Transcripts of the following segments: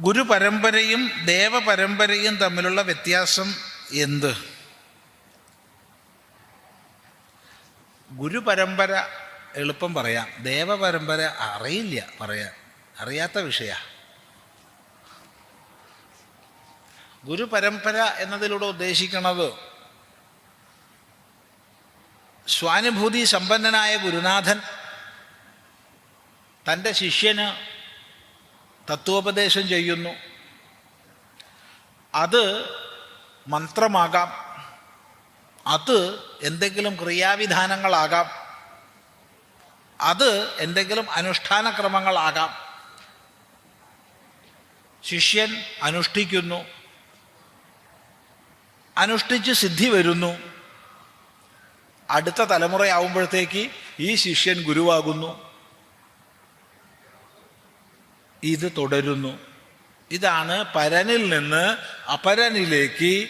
ഗുരുപരമ്പരയും ദേവപരമ്പരയും തമ്മിലുള്ള വ്യത്യാസം എന്ത്? ഗുരുപരമ്പര എളുപ്പം പറയാം. ദേവപരമ്പര അറിയില്ല പറയാൻ. അറിയാത്ത വിഷയ. ഗുരുപരമ്പര എന്നതിലൂടെ ഉദ്ദേശിക്കുന്നത് സ്വാനുഭൂതി സമ്പന്നനായ ഗുരുനാഥൻ തന്റെ ശിഷ്യന് തത്വോപദേശം ചെയ്യുന്നു. അത് മന്ത്രമാകാം. അത് എന്തെങ്കിലും ക്രിയാവിധാനങ്ങളാകാം. അത് എന്തെങ്കിലും അനുഷ്ഠാനക്രമങ്ങളാകാം. ശിഷ്യൻ അനുഷ്ഠിക്കുന്നു. അനുഷ്ഠിച്ച് സിദ്ധി വരുന്നു. അടുത്ത തലമുറയാവുമ്പോഴത്തേക്ക് ഈ ശിഷ്യൻ ഗുരുവാകുന്നു. ഇത് തുടരുന്നു. ഇതാണ് പരനിൽ നിന്ന് അപരനിലേക്ക്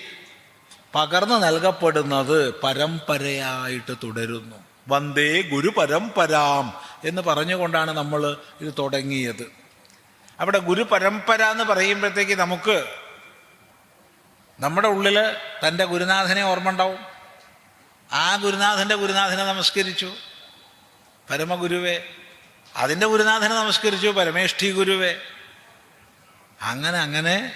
പകർന്നു നൽകപ്പെടുന്നത്. പരമ്പരയായിട്ട് തുടരുന്നു. വന്ദേ ഗുരു പരമ്പരാം എന്ന് പറഞ്ഞുകൊണ്ടാണ് നമ്മൾ ഇത് തുടങ്ങിയത്. അവിടെ ഗുരു പരമ്പര എന്ന് പറയുമ്പോഴത്തേക്ക് നമുക്ക് നമ്മുടെ ഉള്ളിൽ തന്റെ ഗുരുനാഥനെ ഓർമ്മ ഉണ്ടാവും ആ ഗുരുനാഥന്റെ ഗുരുനാഥനെ നമസ്കരിച്ചു. പരമഗുരുവേ അതിന്റെ ഗുരുനാഥനെ നമസ്കരിച്ചു പരമേഷ്ഠി ഗുരുവേ. അങ്ങനെ അങ്ങനെ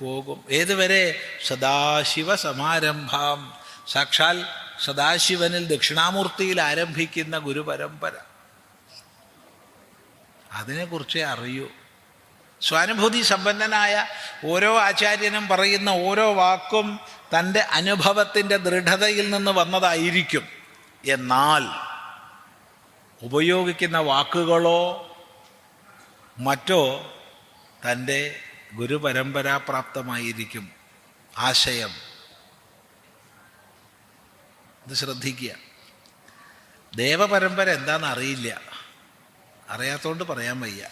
പോകും. ഏതുവരെ? സദാശിവ സമാരംഭം. സാക്ഷാൽ സദാശിവനിൽ ദക്ഷിണാമൂർത്തിയിൽ ആരംഭിക്കുന്ന ഗുരുപരമ്പര. അതിനെക്കുറിച്ച് അറിയൂ. സ്വാനുഭൂതി സമ്പന്നനായ ഓരോ ആചാര്യനും പറയുന്ന ഓരോ വാക്കും തന്റെ അനുഭവത്തിന്റെ ദൃഢതയിൽ നിന്ന് വന്നതായിരിക്കും. എന്നാൽ ഉപയോഗിക്കുന്ന വാക്കുകളോ മറ്റോ തന്റെ ഗുരുപരമ്പരാപ്രാപ്തമായിരിക്കും. ആശയം. ഇത് ശ്രദ്ധിക്കുക. ദേവപരമ്പര എന്താണെന്ന് അറിയില്ല അറിയാത്തതുകൊണ്ട് പറയാൻ വയ്യ.